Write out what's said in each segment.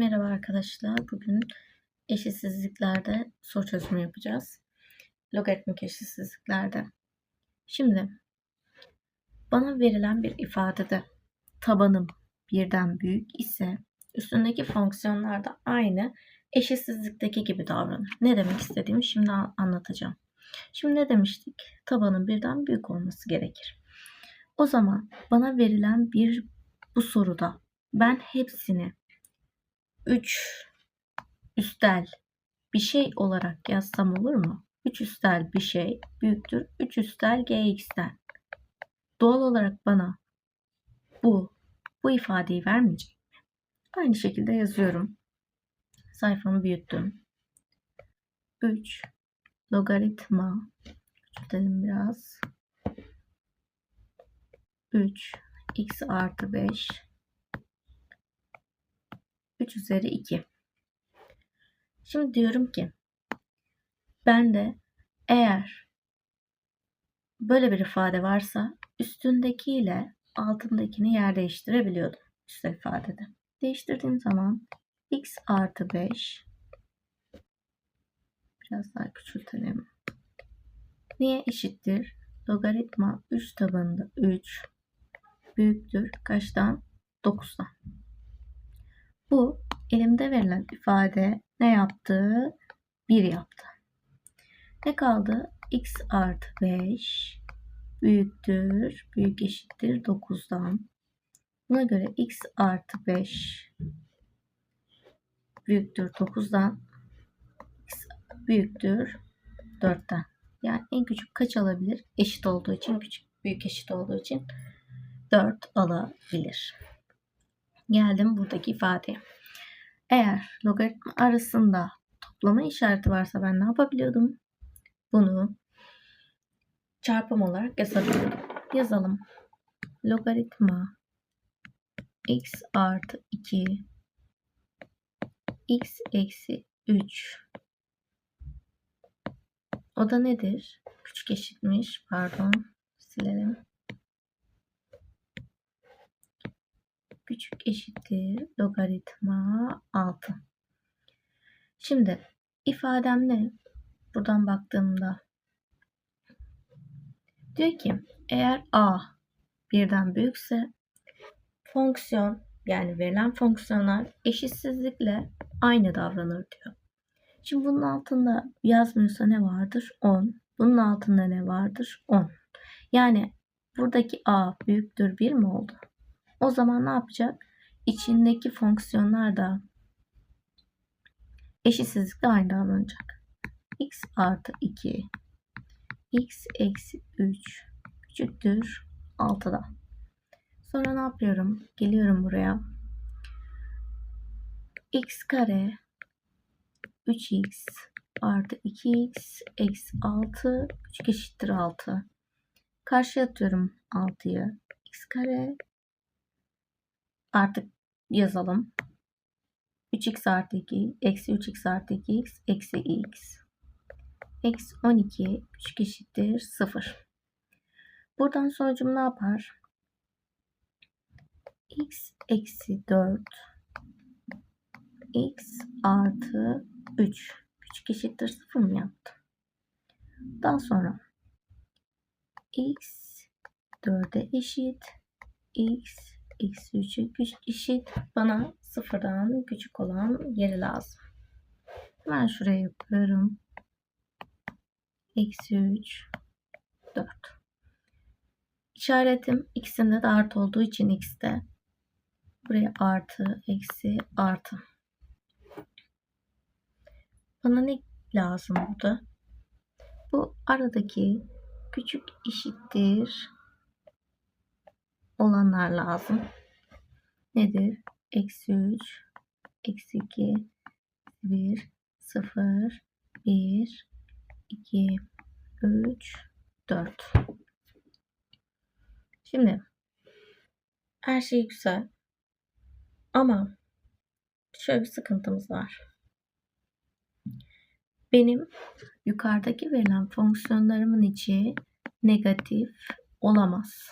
Merhaba arkadaşlar. Bugün eşitsizliklerde soru çözümü yapacağız. Logaritmik eşitsizliklerde. Şimdi bana verilen bir ifadede tabanım birden büyük ise üstündeki fonksiyonlar da aynı eşitsizlikteki gibi davranır. Ne demek istediğimi şimdi anlatacağım. Şimdi ne demiştik? Tabanın birden büyük olması gerekir. O zaman bana verilen bir bu soruda ben hepsini 3 üstel bir şey olarak yazsam olur mu? 3 üstel bir şey büyüktür 3 üstel gx'ten. Doğal olarak bana bu bu ifadeyi vermeyecek? Aynı şekilde yazıyorum. Sayfamı büyüttüm. 3 logaritma küçültelim biraz. 3 x artı 5 3 üzeri 2. Şimdi diyorum ki ben de eğer böyle bir ifade varsa üstündeki ile altındakini yer değiştirebiliyordum üstel ifadede. Değiştirdiğim zaman x artı 5 biraz daha küçültelim. Niye eşittir? Logaritma 3 tabanında 3 büyüktür kaçtan? 9'dan. Bu elimde verilen ifade ne yaptı? 1 yaptı. Ne kaldı? x artı 5 büyüktür, büyük eşittir 9'dan. Buna göre x artı 5 büyüktür 9'dan. x büyüktür 4'ten. Yani en küçük kaç alabilir? Eşit olduğu için, küçük büyük eşit olduğu için 4 alabilir. Geldim buradaki ifadeye. Eğer logaritma arasında toplama işareti varsa ben ne yapabiliyordum? Bunu çarpım olarak yazabiliyordum. Yazalım. Logaritma x artı 2 x eksi 3 o da nedir? Küçük eşitmiş. Pardon. Silelim. Küçük eşittir logaritma 6. Şimdi ifadem ne? Buradan baktığımda diyor ki eğer a birden büyükse fonksiyon yani verilen fonksiyonlar eşitsizlikle aynı davranır diyor. Şimdi bunun altında yazmıyorsa ne vardır? 10. Bunun altında ne vardır? 10. Yani buradaki a büyüktür 1 mi oldu? O zaman ne yapacak? İçindeki fonksiyonlar da eşitsizlikle aynı davranacak. x artı 2 x eksi 3 küçüktür 6'da. Sonra ne yapıyorum? Geliyorum buraya. x kare 3x artı 2x eksi 6 küçük eşittir 6. Karşıya atıyorum 6'yı. x kare artık yazalım. 3x artı 2 eksi 3x artı 2x eksi x. Eksi 12 küçük eşittir 0. Buradan sonucum ne yapar? x eksi 4 x artı 3 küçük eşittir 0 mı yaptı? Daha sonra x 4'e eşit x eksi 3'e küçük eşit. Bana sıfırdan küçük olan yeri lazım. Hemen şuraya yapıyorum. Eksi 3, 4. İşaretim ikisinde de artı olduğu için x'te. Buraya artı, eksi, artı. Bana ne lazım burada? Bu aradaki küçük eşittir olanlar lazım. Nedir? Eksi 3, eksi 2, 1, 0, 1, 2, 3, 4. Şimdi her şey güzel. Ama şöyle bir sıkıntımız var. Benim yukarıdaki verilen fonksiyonlarımın içi negatif olamaz.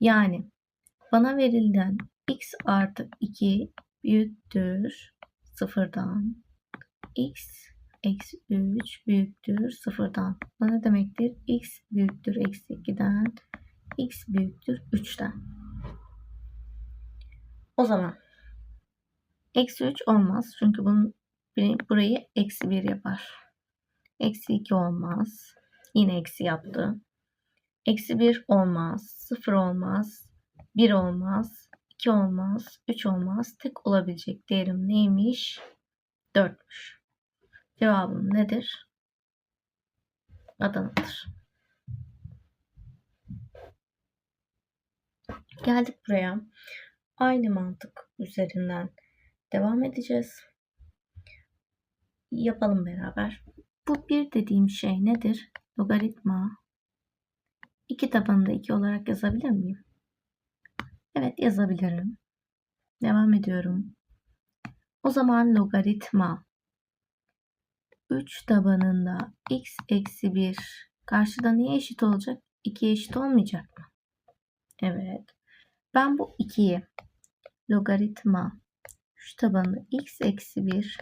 Yani bana verilen x artı 2 büyüktür sıfırdan. x eksi 3 büyüktür sıfırdan. Bu ne demektir? x büyüktür eksi 2'den. x büyüktür 3'ten. O zaman eksi 3 olmaz. Çünkü bunun burayı eksi 1 yapar. Eksi 2 olmaz. Yine eksi yaptı. Eksi 1 olmaz. 0 olmaz. 1 olmaz. 2 olmaz. 3 olmaz. Tek olabilecek değerim neymiş? 4'müş. Cevabım nedir? Adana'dır. Geldik buraya. Aynı mantık üzerinden devam edeceğiz. Yapalım beraber. Bu bir dediğim şey nedir? Logaritma. İki tabanında iki olarak yazabilir miyim? Evet yazabilirim. Devam ediyorum. O zaman logaritma 3 tabanında x eksi 1 karşıda neye eşit olacak? 2'ye eşit olmayacak mı? Evet. Ben bu 2'yi logaritma 3 tabanında x eksi 1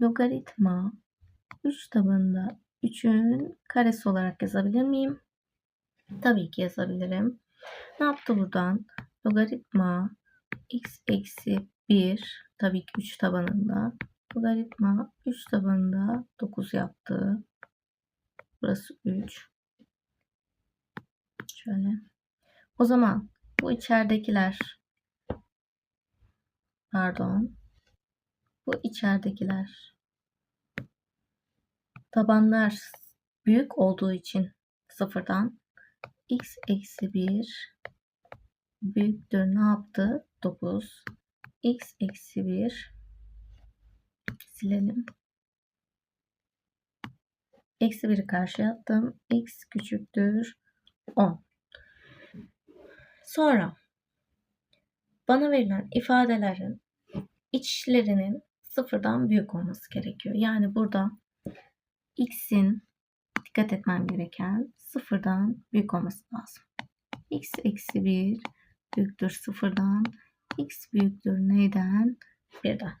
logaritma 3 tabanında 3'ün karesi olarak yazabilir miyim? Tabii ki yazabilirim. Ne yaptı buradan? Logaritma x eksi 1 tabii ki 3 tabanında. Logaritma 3 tabanında 9 yaptı. Burası 3. Şöyle. O zaman bu içeridekiler pardon bu içeridekiler tabanlar büyük olduğu için sıfırdan x eksi 1 büyüktür ne yaptı? 9 x eksi 1 silelim. Eksi 1'i karşıya attım. x küçüktür 10. Sonra bana verilen ifadelerin içlerinin sıfırdan büyük olması gerekiyor. Yani burada x'in dikkat etmem gereken sıfırdan büyük olması lazım. x eksi 1 büyüktür sıfırdan. x büyüktür neyden? Birden.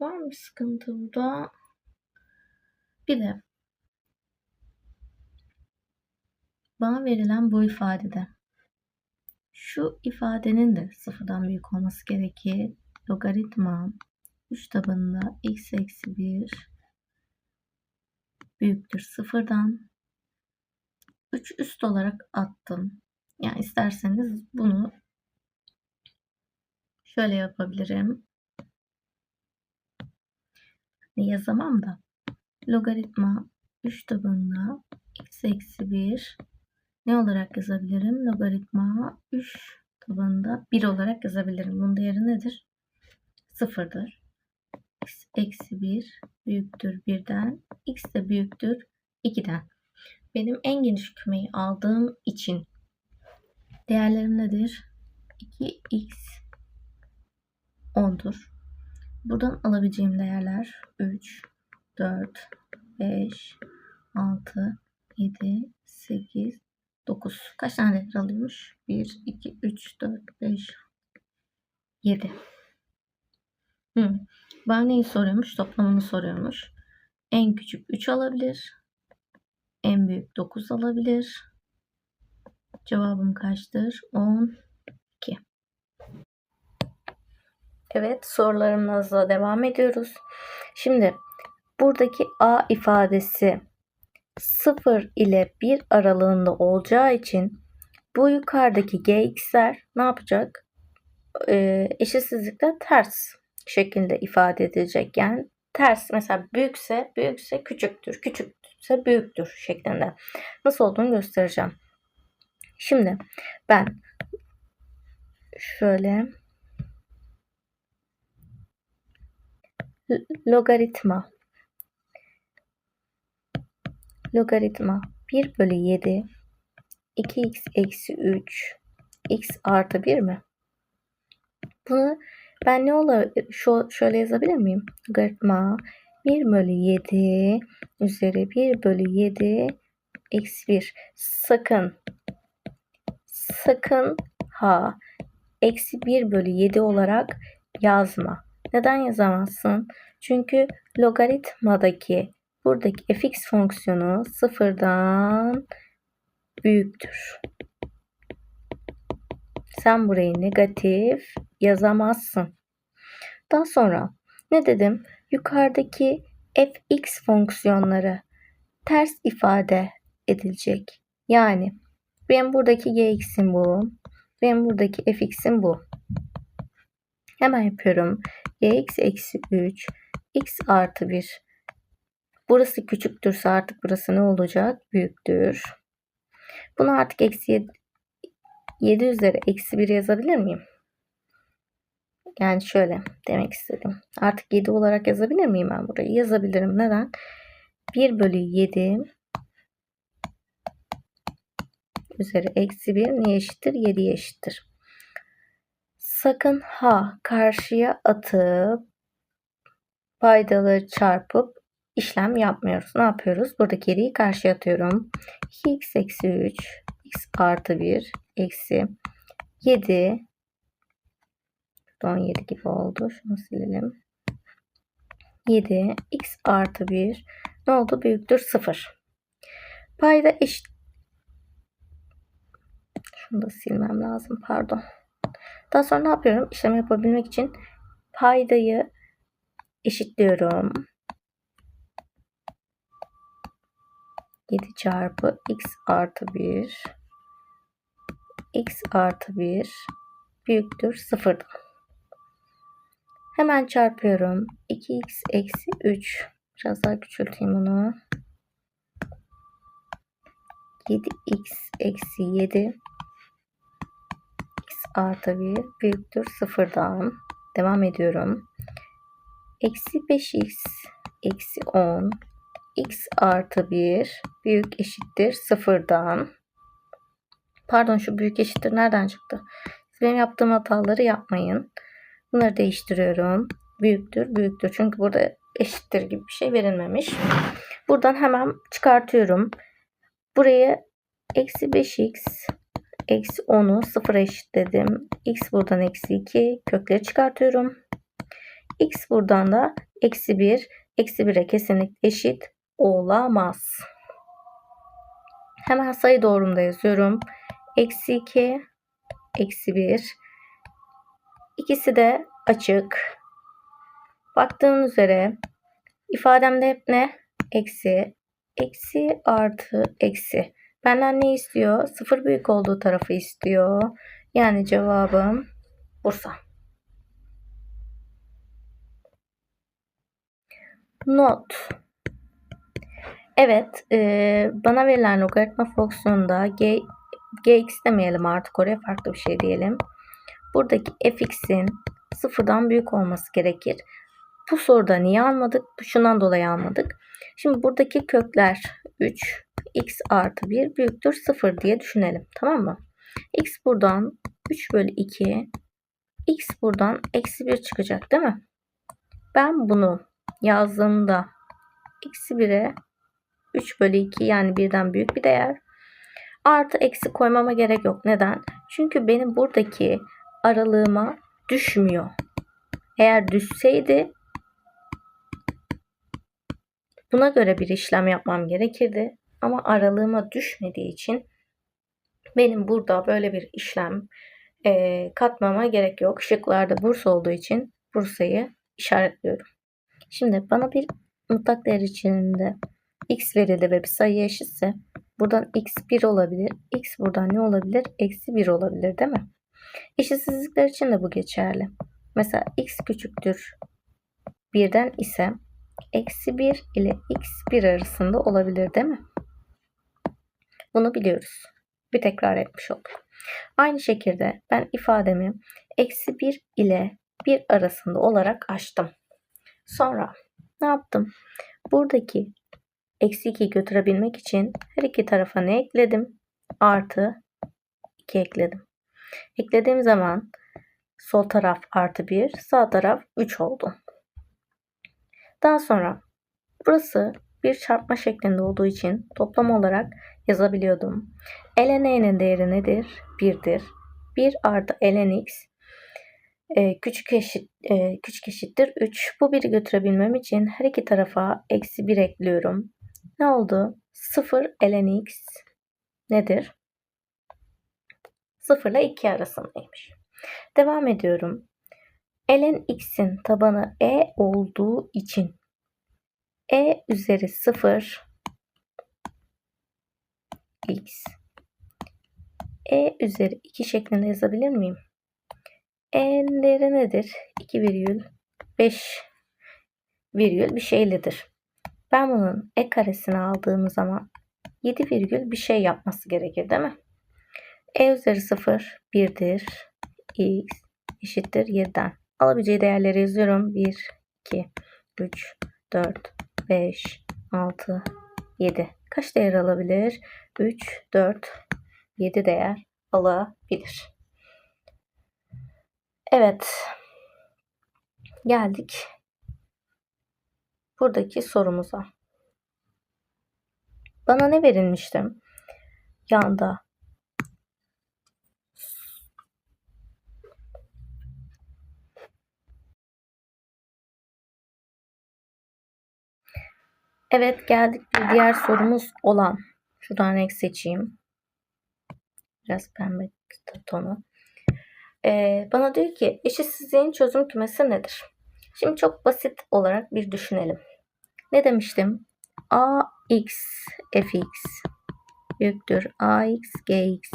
Var mı sıkıntı burada? Bir de bana verilen bu ifadede şu ifadenin de sıfırdan büyük olması gerekir. Logaritma 3 tabanında x eksi 1 büyüktür sıfırdan. 3 üst olarak attım. Yani isterseniz bunu şöyle yapabilirim. Yazamam da logaritma 3 tabanında x eksi 1 ne olarak yazabilirim? Logaritma 3 tabanında 1 olarak yazabilirim. Bunun değeri nedir? 0'dır. X eksi 1 büyüktür 1'den. x de büyüktür 2'den. Benim en geniş kümeyi aldığım için değerlerim nedir? 2x 10'dur. Buradan alabileceğim değerler 3, 4, 5, 6, 7, 8, 9. Kaç tane değer alıyormuş? 1, 2, 3, 4, 5, 7. Hmm. Bana neyi soruyormuş? Toplamını soruyormuş. En küçük 3 alabilir. En büyük 9 alabilir. Cevabım kaçtır? 12. Evet sorularımızla devam ediyoruz. Şimdi buradaki A ifadesi 0 ile 1 aralığında olacağı için bu yukarıdaki gx'ler ne yapacak? Ee, eşitsizlikte ters şekilde ifade edilecek. Yani ters mesela büyükse büyükse küçüktür, küçükse büyüktür şeklinde. Nasıl olduğunu göstereceğim. Şimdi ben şöyle logaritma logaritma 1 bölü 7 2x eksi 3 x artı 1 mi? Bunu ben ne olur şu, şöyle yazabilir miyim? Logaritma 1 bölü 7 üzeri 1 bölü 7 eksi 1. Sakın sakın ha eksi 1 bölü 7 olarak yazma. Neden yazamazsın? Çünkü logaritmadaki buradaki fx fonksiyonu sıfırdan büyüktür. Sen burayı negatif yazamazsın. Daha sonra ne dedim? Yukarıdaki fx fonksiyonları ters ifade edilecek. Yani benim buradaki gx'im bu. Benim buradaki fx'im bu. Hemen yapıyorum. gx eksi 3 x artı 1. Burası küçüktürse artık burası ne olacak? Büyüktür. Bunu artık eksi 7, 7 üzeri eksi 1 yazabilir miyim? Yani şöyle demek istedim. Artık 7 olarak yazabilir miyim ben burayı? Yazabilirim. Neden? 1 bölü 7 üzeri eksi 1 neye eşittir? 7'ye eşittir. Sakın ha karşıya atıp paydaları çarpıp işlem yapmıyoruz. Ne yapıyoruz? Buradaki 7'yi karşıya atıyorum. 2x eksi 3 x artı 1 eksi 7 17 gibi oldu. Şunu silelim. 7 x artı 1 ne oldu? Büyüktür 0. Payda eşit şunu da silmem lazım. Pardon. Daha sonra ne yapıyorum? İşlem yapabilmek için paydayı eşitliyorum. 7 çarpı x artı 1 x artı 1 büyüktür 0'dan. Hemen çarpıyorum. 2x eksi 3. Biraz daha küçülteyim onu. 7x eksi 7 x artı 1 büyüktür 0'dan. Devam ediyorum. Eksi 5x eksi 10 x artı 1 büyük eşittir 0'dan. Pardon şu büyük eşittir nereden çıktı? Benim yaptığım hataları yapmayın. Bunları değiştiriyorum. Büyüktür, büyüktür. Çünkü burada eşittir gibi bir şey verilmemiş. Buradan hemen çıkartıyorum. Buraya eksi 5x eksi 10'u sıfıra eşitledim. x buradan eksi 2 kökleri çıkartıyorum. x buradan da eksi 1 eksi 1'e kesinlikle eşit olamaz. Hemen sayı doğrumda yazıyorum. Eksi 2 eksi 1 İkisi de açık. Baktığım üzere ifademde hep ne? Eksi, eksi artı eksi. Benden ne istiyor? Sıfır büyük olduğu tarafı istiyor. Yani cevabım Bursa. Not. Evet, bana verilen logaritma fonksiyonunda g, gx demeyelim artık oraya farklı bir şey diyelim. Buradaki fx'in sıfırdan büyük olması gerekir. Bu soruda niye almadık? Şundan dolayı almadık. Şimdi buradaki kökler 3, x artı 1 büyüktür 0 diye düşünelim. Tamam mı? x buradan 3 bölü 2, x buradan eksi 1 çıkacak değil mi? Ben bunu yazdığımda eksi 1'e 3 bölü 2 yani birden büyük bir değer. Artı eksi koymama gerek yok. Neden? Çünkü benim buradaki aralığıma düşmüyor. Eğer düşseydi buna göre bir işlem yapmam gerekirdi. Ama aralığıma düşmediği için benim burada böyle bir işlem e, katmama gerek yok. Şıklarda burs olduğu için bursayı işaretliyorum. Şimdi bana bir mutlak değer içinde x verildi ve bir sayı eşitse buradan x 1 olabilir. x buradan ne olabilir? Eksi 1 olabilir değil mi? Eşitsizlikler için de bu geçerli. Mesela x küçüktür birden ise eksi 1 ile x 1 arasında olabilir değil mi? Bunu biliyoruz. Bir tekrar etmiş olduk. Aynı şekilde ben ifademi eksi 1 ile 1 arasında olarak açtım. Sonra ne yaptım? Buradaki eksi 2'yi götürebilmek için her iki tarafa ne ekledim? Artı 2 ekledim. Eklediğim zaman sol taraf artı 1, sağ taraf 3 oldu. Daha sonra burası bir çarpma şeklinde olduğu için toplam olarak yazabiliyordum. ln n'nin değeri nedir? 1'dir. 1 artı ln x e, küçük eşit e, küçük eşittir 3. Bu 1'i götürebilmem için her iki tarafa eksi 1 ekliyorum. Ne oldu? 0 ln x nedir? 0 ile 2 arasındaymış. Devam ediyorum. ln x'in tabanı e olduğu için e üzeri 0 x e üzeri 2 şeklinde yazabilir miyim? e'nin değeri nedir? 2 virgül 5 virgül bir şeylidir. Ben bunun e karesini aldığım zaman 7 virgül bir şey yapması gerekir değil mi? e üzeri 0 1'dir. x eşittir 7'den. Alabileceği değerleri yazıyorum. 1, 2, 3, 4, 5, 6, 7. Kaç değer alabilir? 3, 4, 7 değer alabilir. Evet. Geldik buradaki sorumuza. Bana ne verilmişti? Yanda Evet geldik bir diğer sorumuz olan. Şuradan renk seçeyim. Biraz pembe tonu. Ee, bana diyor ki eşitsizliğin çözüm kümesi nedir? Şimdi çok basit olarak bir düşünelim. Ne demiştim? ax fx büyüktür ax gx.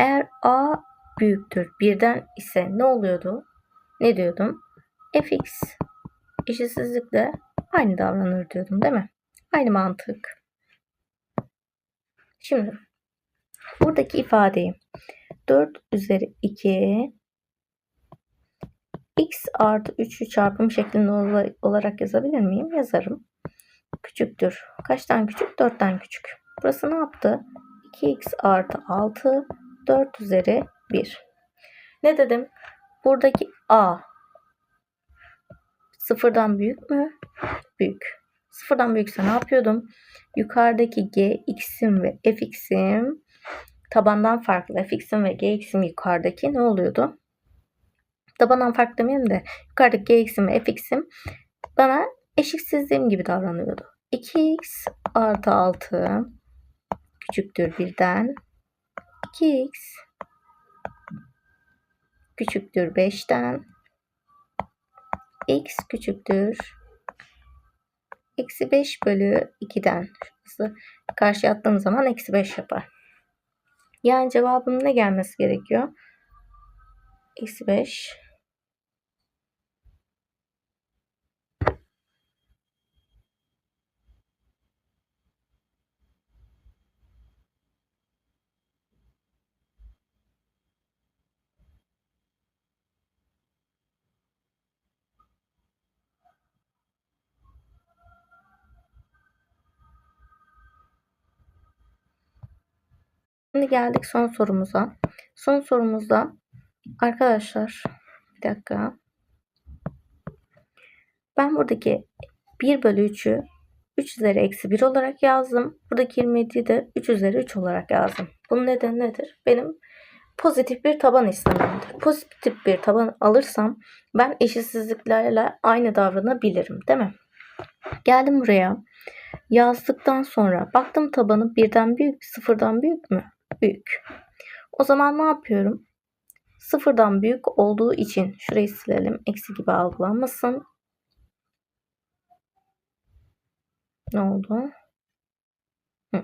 Eğer a büyüktür birden ise ne oluyordu? Ne diyordum? fx eşitsizlikle aynı davranır diyordum değil mi? Aynı mantık. Şimdi buradaki ifadeyi 4 üzeri 2 x artı 3'ü çarpım şeklinde olarak yazabilir miyim? Yazarım. Küçüktür. Kaçtan küçük? 4'ten küçük. Burası ne yaptı? 2x artı 6 4 üzeri 1. Ne dedim? Buradaki a sıfırdan büyük mü? Büyük. Sıfırdan büyükse ne yapıyordum? Yukarıdaki g x'im ve fx'im tabandan farklı. fx'im ve gx'im yukarıdaki ne oluyordu? Tabandan farklı demeyeyim de yukarıdaki gx'im ve fx'im bana eşitsizliğim gibi davranıyordu. 2x artı 6 küçüktür 1'den 2x küçüktür 5'ten x küçüktür eksi 5 bölü 2'den karşı attığım zaman eksi 5 yapar. Yani cevabım ne gelmesi gerekiyor? Eksi 5 Şimdi geldik son sorumuza. Son sorumuzda arkadaşlar bir dakika. Ben buradaki 1 bölü 3'ü 3 üzeri eksi 1 olarak yazdım. Buradaki 27'yi de 3 üzeri 3 olarak yazdım. Bunun nedeni nedir? Benim pozitif bir taban istememdir. Pozitif bir taban alırsam ben eşitsizliklerle aynı davranabilirim değil mi? Geldim buraya. Yazdıktan sonra baktım tabanı birden büyük, sıfırdan büyük mü? Büyük. O zaman ne yapıyorum? Sıfırdan büyük olduğu için şurayı silelim. Eksi gibi algılanmasın. Ne oldu? Hı.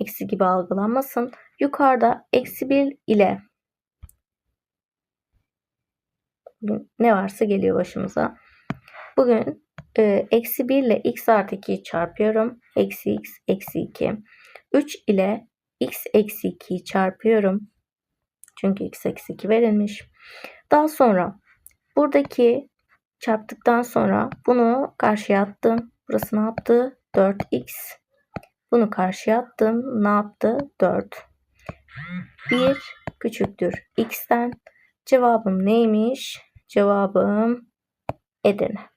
Eksi gibi algılanmasın. Yukarıda eksi 1 ile ne varsa geliyor başımıza. Bugün e, eksi 1 ile x artı 2'yi çarpıyorum. Eksi x eksi 2. 3 ile x eksi 2'yi çarpıyorum. Çünkü x eksi 2 verilmiş. Daha sonra buradaki çarptıktan sonra bunu karşıya attım. Burası ne yaptı? 4x. Bunu karşıya attım. Ne yaptı? 4. 1 küçüktür x'ten. Cevabım neymiş? Cevabım Edirne.